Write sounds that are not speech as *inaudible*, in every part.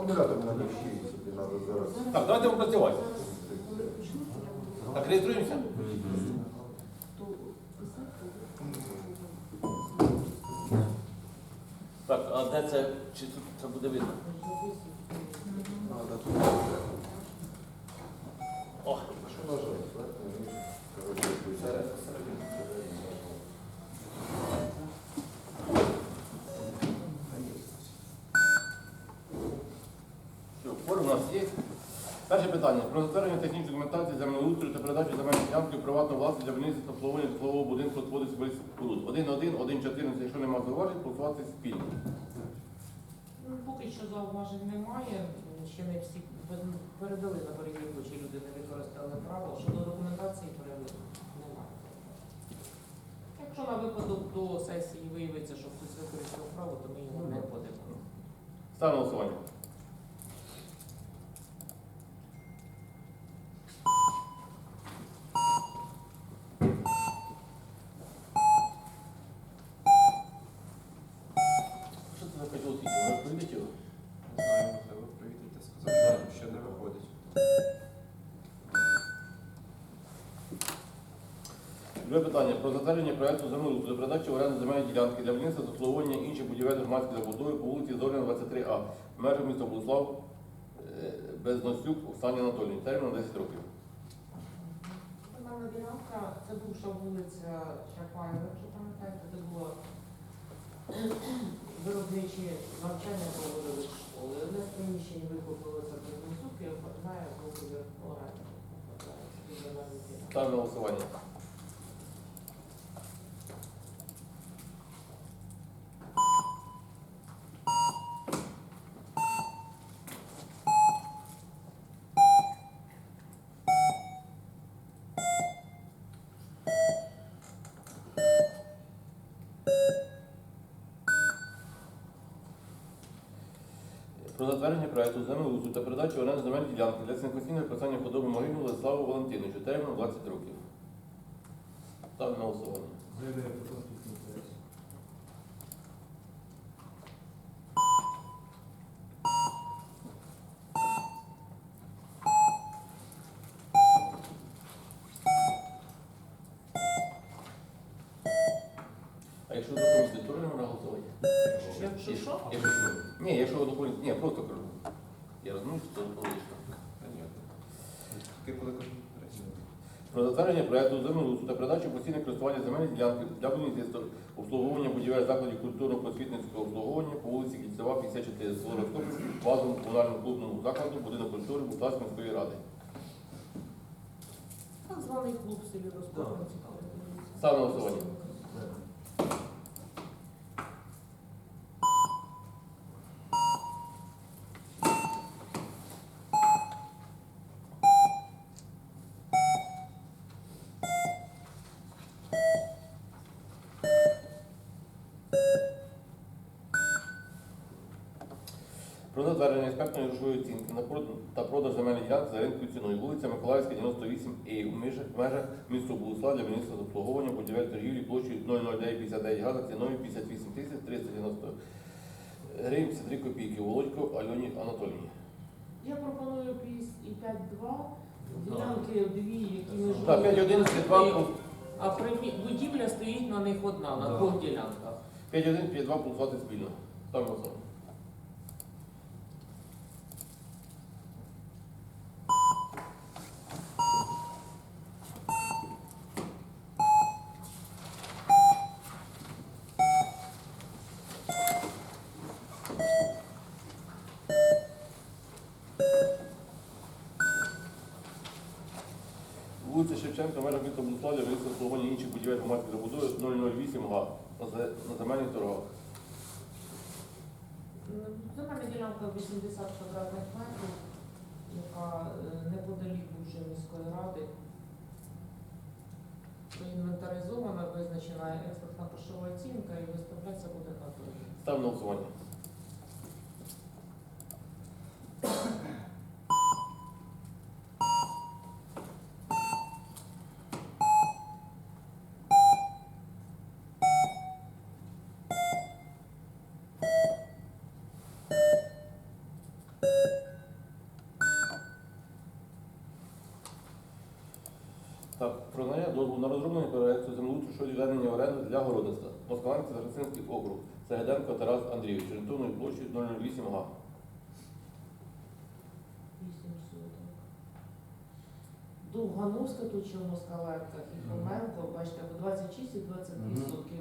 Акумулятор на є, зараз. Так, давайте попрацювати. Так, реєструємося? Так, а де це? Чи тут це буде видно? О, Що нажати якось. що, форум у нас є. Перше питання. Про затвердження технічної документації землеустрою та передачу земельних ділянки у приватну власність для будівництва обслуговування житлового будинку відводиться без споруд. 1.1, 1.14, якщо немає зауважень, голосувати спільно. Ну, Поки що зауважень немає, ще не всі передали на перевірку, чи люди не використали право. Щодо документації перевірки немає. Якщо на випадок до сесії виявиться, що хтось використав право, то ми його не подимо. Ставимо голосування. Що це за котел світу? Ви розповідайте його? Не знаю, можливо, привітайте, сказав, що ще не виходить. Друге питання. Про затвердження проекту землеустрою для передачі в оренду земельної ділянки для будівництва та обслуговування інших будівель громадських забудови по вулиці Зоряна, 23А, в межах міста Буслав, Безносюк, Оксані Анатолійовні. Термін на 10 років. Земельна ділянка, це бувша вулиця Чапаєва, якщо пам'ятаєте, де було *clears throat* виробничі навчання проводили школи. Одне з приміщень викупилося без носуки, оформляє оренди. Ставимо на голосування. Про затвердження проекту землеустрою та передачу в земель ділянки для синкосійного писання подоби Могилу Владиславу Валентиновичу. Термін 20 років. Ставлю на голосування якщо доповнити, то не можна голосувати? Якщо що? Якщо що? Ні, якщо доповнити, ні, просто кажу. Що це логічно. Понятно. Про затвердження проекту землеустрою та передачу постійне користування земельної ділянки для будівництва обслуговування будівель закладів культурно-просвітницького обслуговування по вулиці Кільцева, 54 з Володськопольській, базовому комунальному клубному закладу, будинок культури Буславської міської ради. Так званий клуб в селі. Ставимо на голосування. Про затвердження експертної грошової оцінки на продаж та продаж земельної ділянки за ринковою ціною. Вулиця Миколаївська, 98 і в межах, межах міста Богуслав для міністра з обслуговування будівель торгівлі площею 00959 га за ціною 58 тисяч 390 гривень 53 копійки. Володько Альоні Анатолійовні. Я пропоную 5,2, ділянки дві, які ми Так, 5.1, 5.2, А примі- будівля стоїть на них одна, на двох ділянках. 5.1, 5.2 голосувати спільно. Ставимо голосування. Вулиця Шевченка, мера міста Буславля, вулиця обслуговування інших будівель громадської забудови 008 га на зе- земельних торгах. Земельна ділянка 80 квадратних метрів, яка е, неподалік бувшої міської ради. Інвентаризована, визначена експертна грошова оцінка і виставляється буде на торги. Ставимо на голосування. Так, про надання дозволу на розроблення проекту землеустрою щодо відведення в оренду для городництва. Москаленський Тарасинський округ. Сагеденко Тарас Андрійович. Орієнтовною площею 008 га. Довгановська тут ще в Москаленках і Хоменко, бачите, по 26 і 22 Мгм. сотки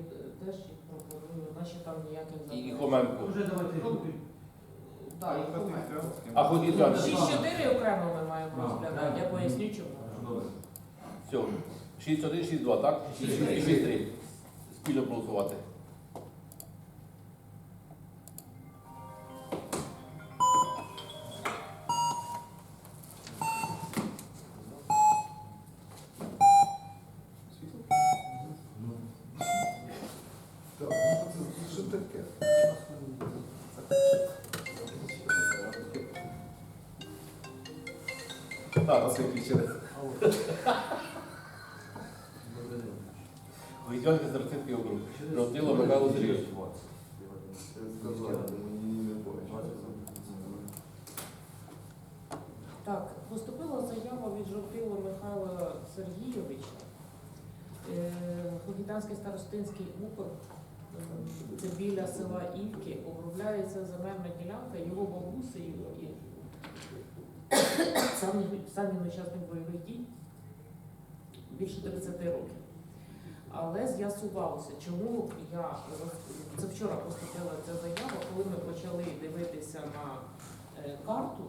теж їх пропоную, наче там ніяких І, і. Хоменко. Вже давайте. Так, і Хоменко. А хоч і так. 6-4 окремо ми маємо розглядати, я поясню чому. Добре. Все. 6-1, 6-2, так? І 6-3. Спільно проголосувати. Заява Михайла Сергійовича. Е, Хогітанський старостинський округ, е, це біля села Івки, обробляється земельна ділянка його бабусею і сам він учасник бойових дій більше 30 років. Але з'ясувалося, чому я це вчора поступила ця заява, коли ми почали дивитися на е, карту.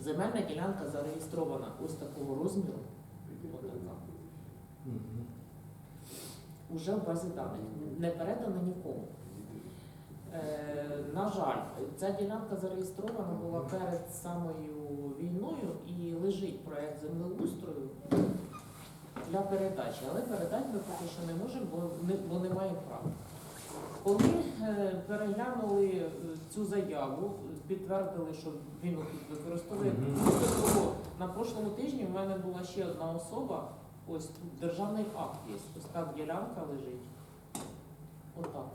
Земельна ділянка зареєстрована ось такого розміру. Уже в базі даних. Не передана нікому. Е, на жаль, ця ділянка зареєстрована була перед самою війною і лежить проект землеустрою для передачі. Але передати ми поки що не можемо, бо не, бо не маємо права. Коли е, переглянули е, цю заяву, підтвердили, що він тут використовує. Того, на прошлому тижні в мене була ще одна особа, ось тут державний акт є, ось так ділянка лежить. Отак.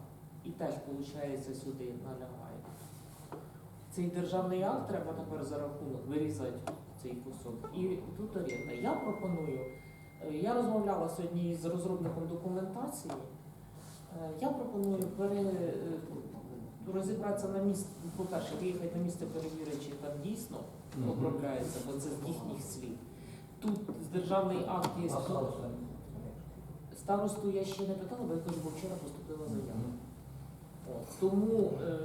І теж, виходить, сюди налягає. Цей державний акт треба тепер за рахунок вирізати цей кусок. І тут оренда. Я пропоную, е, я розмовляла сьогодні з розробником документації. Е, Я пропоную пере, е, розібратися на місці, по-перше, виїхати на місце перевірити, чи там дійсно обробляється, бо це з їхніх слів. Тут з державний акт є. Старосту я ще не питала, бо я кажу, бо вчора поступила заява. От, тому е,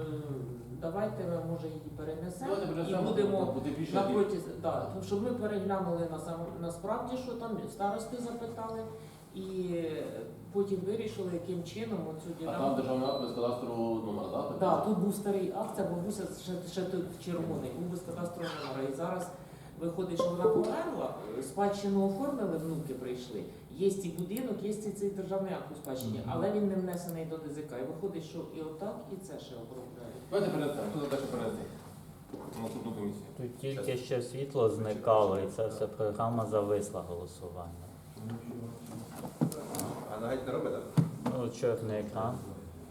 давайте ми може її перенесемо Давайте і перенесемо, будемо буде більше. напроти, да, щоб ми переглянули на сам насправді, що там старости запитали, і потім вирішили, яким чином оцю А там ділянку. державний акт без кадастрового номера, так? Да, тут був старий акт, ця бабуся ще, ще тут червоний, був без кадастрового номера. І зараз виходить, що вона померла, спадщину оформили, внуки прийшли. Є і будинок, є і цей державний акт у спадщині, Мгм. але він не внесений до ДЗК. І виходить, що і отак, і це ще обробляють. Давайте перенесемо. Хто за те, що перенести? На наступну комісію. Тут тільки що світло зникало, і ця вся програма зависла голосування. Навіть не робить так? Ну, чорний екран,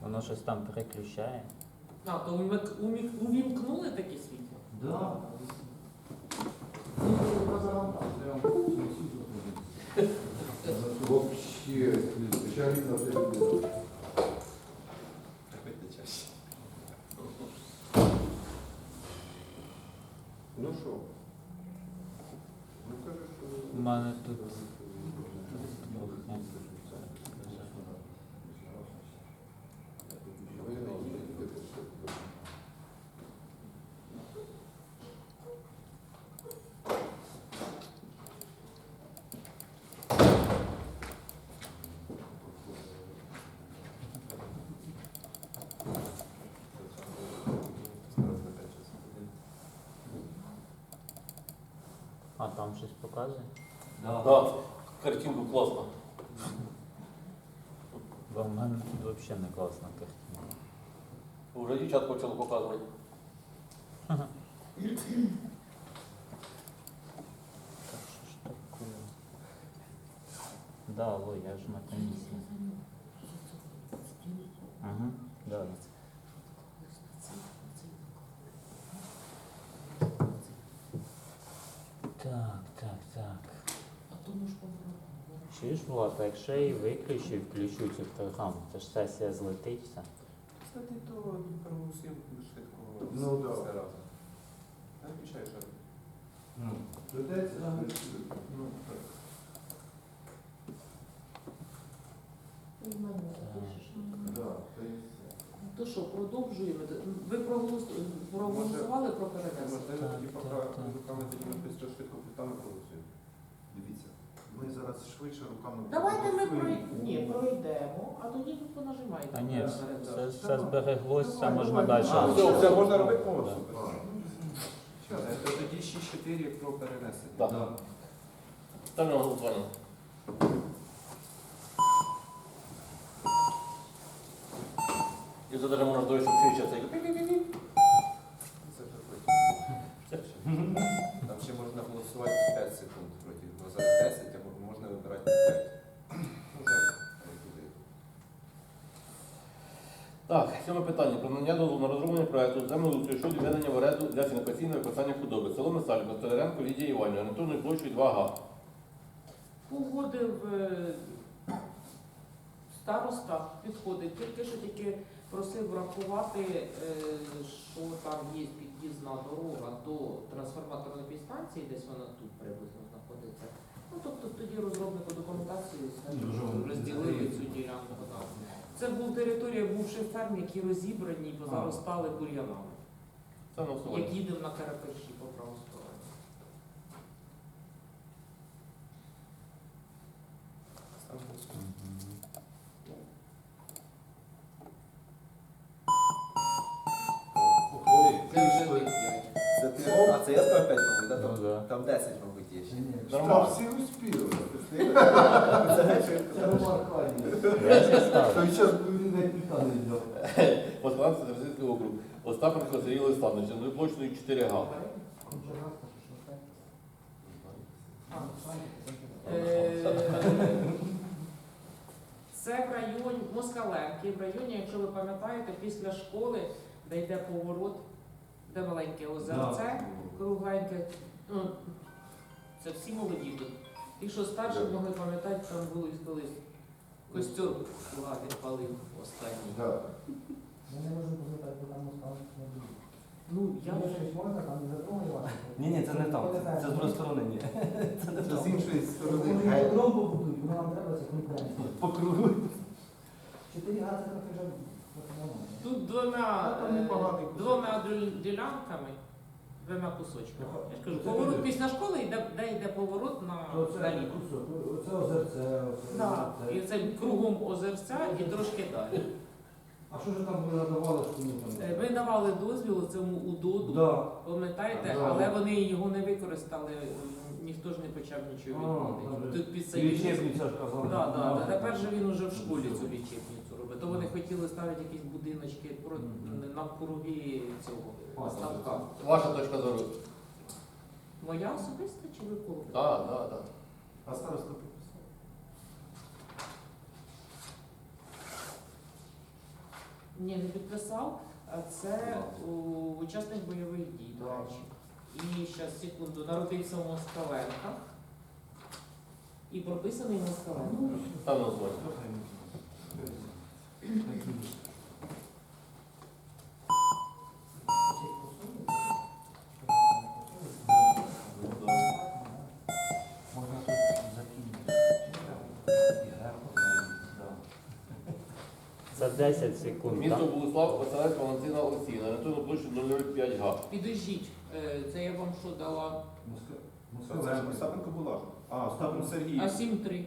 воно щось там переключає. А, то умик- умік- увімкнули таке світло? Да. Ну. Вообще, на все було. Так вийде чаще. Ну що? Ну кажи, що... У мене тут А там щось показує? Так, картинку класно. Бо в мене тут взагалі не класна картина. Уже дівчат почали показувати. Так що ж таке? Да, алло, я ж на комісії. Ага, да. Чуєш, Влад, а якщо я її виключу і включу цю програму, то ж сесія злетить все. Кстати, то проголосуємо швидко Ну, да. все разом. Я включаю ще. Ну, Придеться, ну, так. Да, та й все. То що, продовжуємо? Ви проголос- проголосували про перенесення? Можливо, тоді Так, поки так, так. руками тоді ми швидко швидко проголосуємо. Ми зараз швидше руками. Давайте ми. Ні, пройдемо, а тоді ви понажимаєте. А ні, все, все збереглось, все можна далі. А, Все, все можна робити? О, Да. супер. А, Е, Тоді 6-4 про перенесення. Так. да. Ставлю на голосування. І задаємо на той, щоб свідча цей. Це вже. Там ще можна голосувати 5 секунд проти. Зараз 10, а мо- можна вибирати 5. Ну. Так, сьоме питання. Про надання дозволу на розроблення проекту землеустрою щодо відведення в оренду для сінокосійного використання худоби. Село Месалько, Столяренко, Лідія Іванівна, орієнтовною площею 2 га. Погодив е, староста, підходить, тільки що тільки просив врахувати, е, що там є під'їзна дорога до трансформаторної підстанції, десь вона тут приблизно знаходиться. Ну, тобто тоді розробнику документації розділили цю ділянку. Це був територія бувших ферм, які розібрані і позаростали бур'янами. Це на. Як їдемо на Карапеші по праву сторону. Ставимо голосування. Це вже ви п'ять. Це ти, а це я сказав 5, мабуть, да? Ну, Там- да. Там 10, мабуть, є ще. Нормально. Та всі успіли. Ще ставлю. Той час він не пікали йде. Москва Терезинський округ. Остапенко Сергій Олександрович, одною площею 4 га. Е, Це в районі Москаленки, в районі, якщо ви пам'ятаєте, після школи, де йде поворот, де маленьке озерце, кругленьке. Ну, це всі молоді тут. Ті, що старші могли пам'ятати, там були колись костюм лагерь палив останній. Да. Ми не можемо пам'ятати, бо там осталось не буде. Ну, я Може, вже щось можна, там не затронувати. Ні, ні, це не там. Це з другої сторони, ні. Це не Це там. з іншої сторони. Вони геть. дрон побудують, воно нам треба, це конкуренція. По кругу. Чотири га трохи вже тут двома, там непоганий е, кусок. двома діл- ділянками, двома кусочками. Я ж кажу, поворот після школи, йде, де йде поворот на То це наліво. кусок, оце озерце, оце Да. озерце. І це кругом озерця і трошки далі. А що ж там ви надавали, що ми там? Е, Ми давали дозвіл цьому УДОДу, Да. пам'ятаєте, Да. але вони його не використали, ніхто ж не почав нічого А, відводити. добре. Тут підсоюзництво. Лічебниця ж казали. Да, да, да. Тепер же він уже в школі цю лічебницю робить. То вони хотіли ставити якісь будиночки про- навкруги цього ставка. Ваша точка зору. Моя особиста чи ви кого? Так, так, так. А староста підписав. Ні, не підписав. А Це о, учасник бойових дій, до Да. речі. І зараз секунду, народився в Москаленках. І прописаний в Москаленках. Ставлю на Це 10 секунд, Місто так? Богуслав, Василенко, Валентина Олексійна, орієнтовною площею 0,05 га. Підождіть, е, це я вам що дала? Це ж Остапенко була. А, Остапенко Сергій. А 7-3.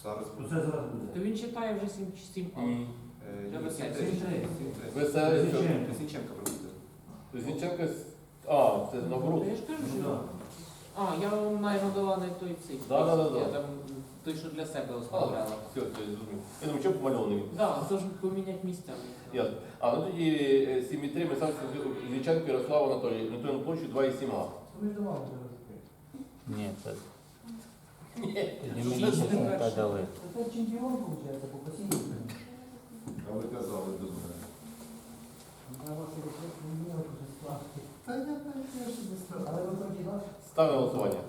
Е, Зараз буде. це зараз буде. То він читає вже 7 7 а. М. Е, Для ні, сім-три. Сім-три. Сім-три. Веселий. Лічебниця. Лісниченка пропустив. Лісниченко. А, це наоборот. Я ж кажу, Ну, що. да. А, я вам навіть не той цей. Да, да, да, да. Я там той, що для себе А, оставляла. все, все, я зрозумів. Я думаю, чому помальований то ж поміняти місцями. Ясно. А, ну тоді 7,3 Месавський Зліченко Ярослав Анатолій, орієнтовною площею 2,7 га. Ми ж давали. Ні, це Ні. мені не те дали. Це чемпіон, виходить, по посіву. А ви казали до мене. Та я Але Високий, так? Ставлю на голосування.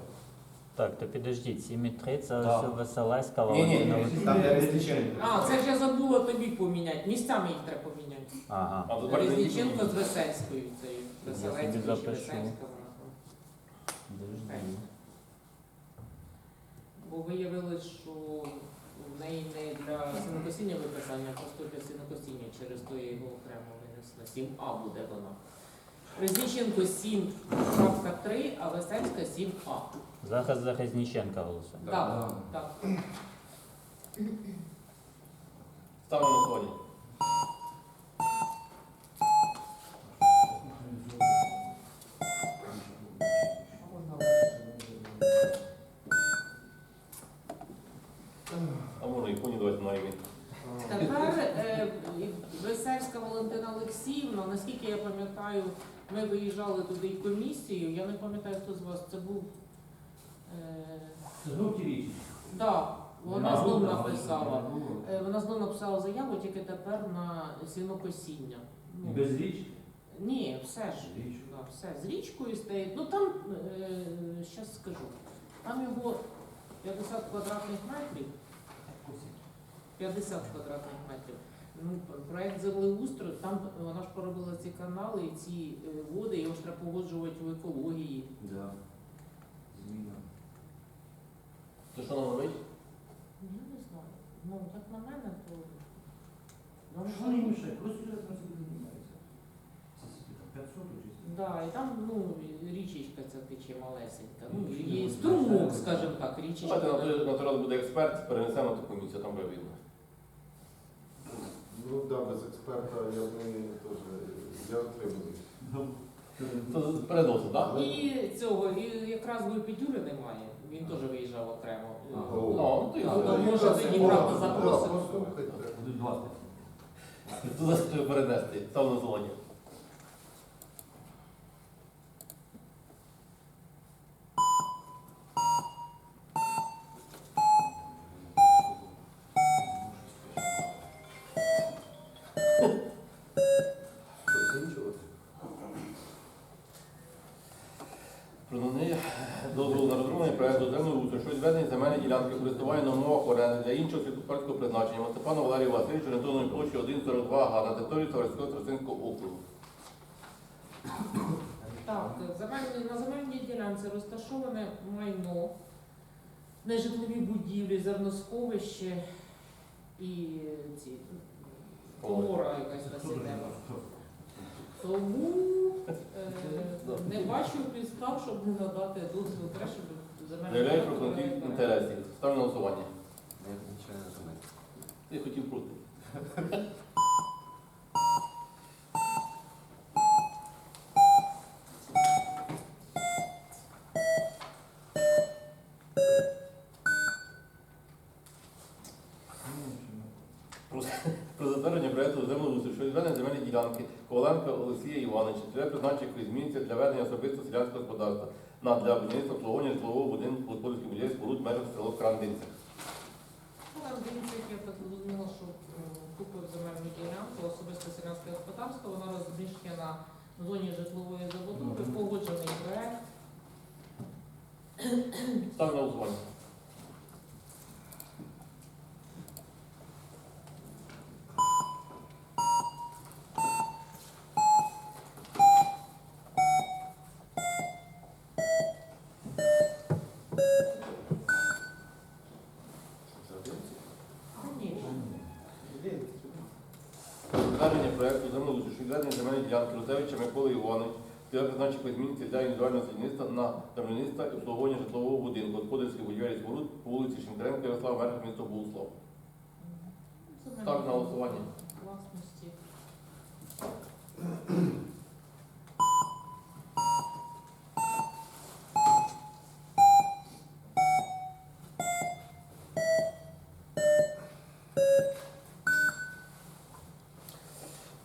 Так, то підождіть, 7,3 це Да. все Веселеська, Ні, ні, Валентина ні. Там де Резніченко. А, це ж я забула тобі поміняти. Місцями їх треба поміняти. Ага. А Резніченко з Весельською. Це Я собі Веселецькою чи запишу. Весельська вона. Подожди. Бо виявилось, що в неї не для синокосіння виписання, а просто для синокосіння, Через то я його окремо винесла. 7А буде вона. Резніченко 7.3, а Весельська 7А. Захист за Резніченка голосуємо. Да, Так, так. Ставимо на голосування. А можна і коні давайте на ім'я. Тепер е, Весельська Валентина Олексіївна, наскільки я пам'ятаю, ми виїжджали туди і комісією. Я не пам'ятаю, хто з вас це був. Е, Це жовті річі. да, вона знов написала. Е, Вона знов написала заяву, тільки тепер на сінокосіння. Ну, Без річки? ні, все ж. Да, все, з річкою стоїть. Ну там, зараз скажу, там його 50 квадратних метрів. 50 квадратних метрів. Ну, проект землеустрою, там вона ж поробила ці канали і ці е, води, його ж треба погоджувати в екології. Да. Зміна. То що нам робить? Я не знаю. Ну, як на мене, то. Ну, Що не мішає? Просто зараз на собі займається. Це там 500 чи Да, і там ну, річечка ця тече малесенька. Ну, є струмок, скажімо так, річечка. Давайте на той натурал буде експерт, перенесемо на ту комісію, там буде видно. Ну так, да, без експерта я б не теж. Я отримую. То переносить, так? І цього, і якраз Гульпідюри немає. Він теж виїжджав окремо. Ну, ну, то й може тоді правда запросимо. Будуть статті. Туди треба перенести, там на зоні. Закінчувати? Про надання дозволу на розроблення проекту землеустрою щодо відведення земельної ділянки користування на умовах оренди для іншого сільськогосподарського призначення Степану Валерію Васильовичу орієнтовної площі 1,42 га на території Товариського Тростинського округу. Так, земельні, на земельній ділянці розташоване майно, нежитлові будівлі, зерносховище і ці комора якась насіднева. Тому е, не бачу підстав, щоб не надати дозвіл. Треба, щоб земельна Заявляю про ділянка конфлікт була інтересів. Ставлю на голосування. Я нічого не розумію. Ти хотів проти. Про затвердження проєкту землеустрою щодо відведення земельної ділянки Олексія Івановича, для призначення зміниться для ведення особисто селянського господарства на для будівництва обслуговування житлового будинку господарських будівель споруд межах село Крандинця. Як я так зрозуміла, що купив земельну ділянку, особисте селянське господарство, вона розміщена в зоні житлової забудови, погоджений проект. Ставлю на голосування. Затвердження проєкту землеустрою щодо відведення земельної ділянки Русевича Миколи Іванович для призначення якої зміниться для індивідуального садівництва на і обслуговування житлового будинку, господарських будівель і споруд по вулиці Шенкаренко Ярослав Верх, місто Богуслав. Так, на голосування. Власності.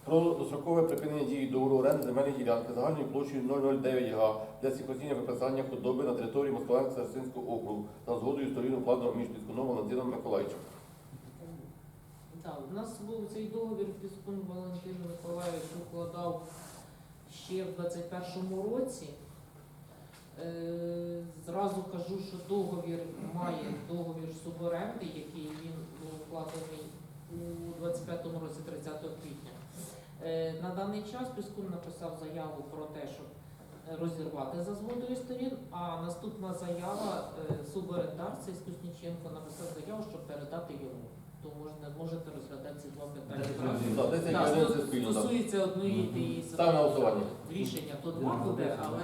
Про дострокове припинення дії договору оренди земельної ділянки загальною площею 009 га для сікосіння виписання худоби на території Москаленського Старостинського округу за згодою сторін укладеного між Піскуном Валентином Миколаївичем. Так, у нас був цей договір Піскун Валентин Миколаївич укладав ще в 21-му році. Е, Зразу кажу, що договір має договір суборенди, який він був укладений у 25-му році 30 квітня. Е, На даний час Піскун написав заяву про те, щоб розірвати за згодою сторін, а наступна заява е, суборендар, це Скусніченко, написав заяву, щоб передати йому. То можна, можете розглядати ці два питання. За 10 Так, годин це сто- спільно. так. Стосується одної тієї рішення, то два буде, але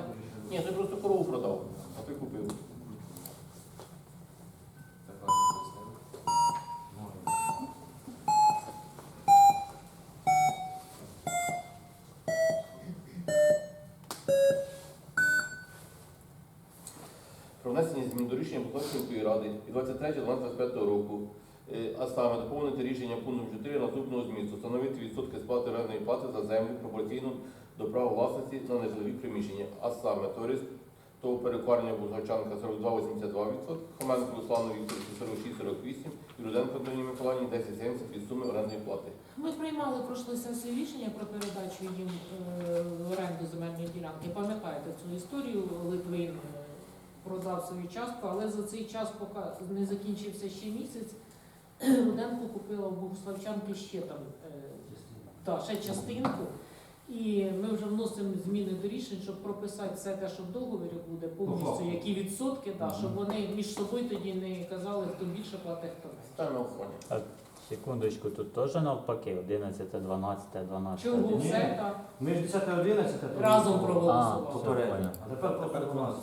Ні, ти просто корову продав, а ти купив. Про внесення змін до рішення Буковинської ради від 23.12.25 року, е, а саме доповнити рішення пунктом 4 наступного змісту, встановити відсотки сплати орендної плати за землю пропорційно до права власності на нежитлові приміщення, а саме товариство перекварення Бузгачанка 42,82%, Хоменко Руслану Вікторовичу 46,48% і Руденко Антоні Миколаївні 10,70% від суми орендної плати. Ми приймали прошлої сесії рішення про передачу їм е, в оренду земельної ділянки. Пам'ятаєте цю історію? Литвин е, продав свою частку, але за цей час, поки не закінчився ще місяць, *clears throat* Руденко купила у Богославчанки ще там е, та, ще частинку. І ми вже вносимо зміни до рішень, щоб прописати все те, що в договорі буде, повністю які відсотки, да, щоб вони між собою тоді не казали, хто більше платить, хто менше. На. Секундочку, тут теж навпаки, 11, 12, 12. Чого все так? Ми ж 10 11 Разом проголосували. Попередньо. А тепер просто Тепер 12.